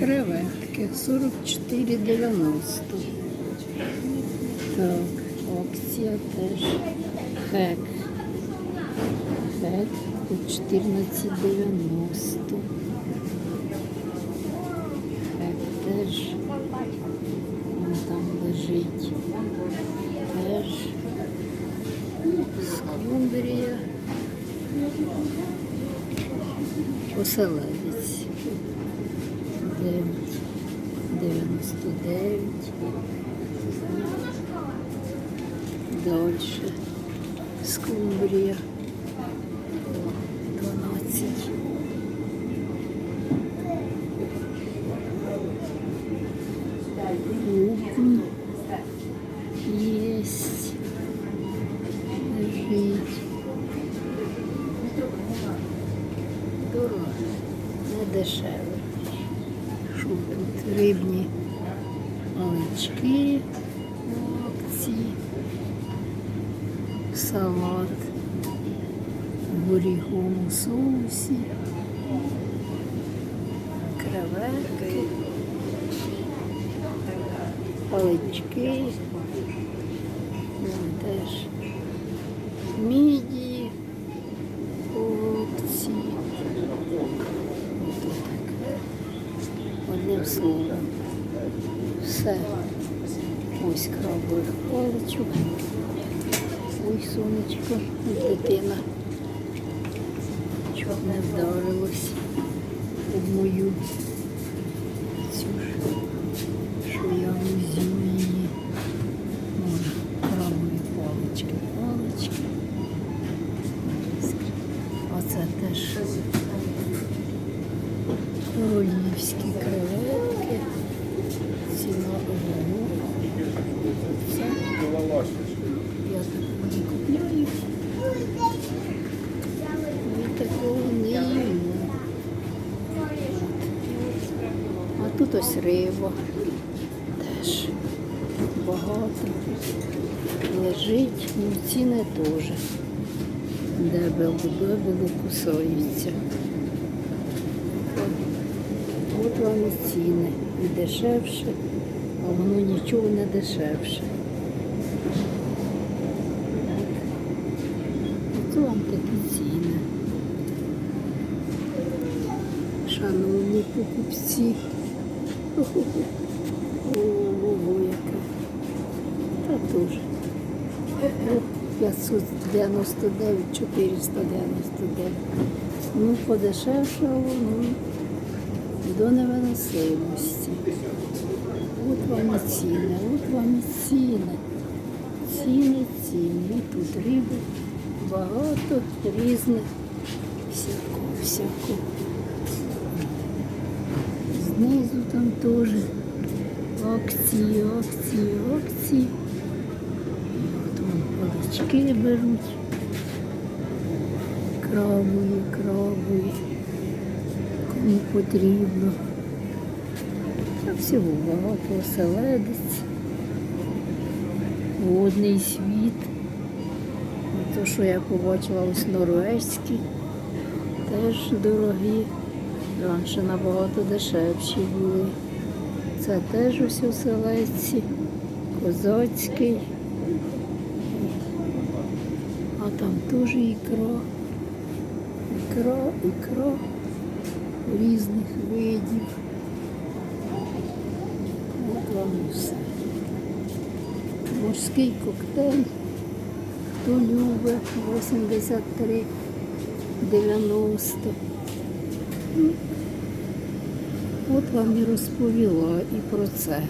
Креветки 44,90. Так, опція теж. Хек. Хек по 14,90. Хек теж. Вон там лежить. Теж. Скумбрія. Оселедець. 9, 99. Дальше. Скумбрія. 12. Лукум. Есть. Лежить. Дорого. Не дешево. Тут? Рибні палички в акції. Салат в горіховому соусі. Креветки. Палички. Одним. Все. Ось крабових паличок. Ой, сонечко, дитина. Чого не вдарилось в мою цю ж, що я взяв її. Вон, крабові палички, палички. Оце теж королівські креветки. Ціна ого. Це я такого не купляю. І такого не їмо. А тут ось. Теж багато. Лежить, ну ціни теж. Дебело, дебело кусаються. От вам і ціни. І дешевше, а воно нічого не дешевше. От вам такі ціни. Шановні покупці. Та теж. 599, 499. Ну, подешевшало, ну, до невиносимості. От вам і ціни, от вам і ціни. Ціни, ціни. Тут риби багато різних. Всякого, всякого. Знизу там теж акції, акції, акції. Палички беруть. Крабові, крабові. Кому потрібно. Та всього багато, оселедець, водний світ. То, що я побачила ось норвезькі, теж дорогі. Раніше набагато дешевші були. Це теж ось оселедці, козацький. А там теж ікра. Ікра, ікра різних видів. От вам все. Морський коктейль. Хто любить 83 90. От вам і розповіла і про це.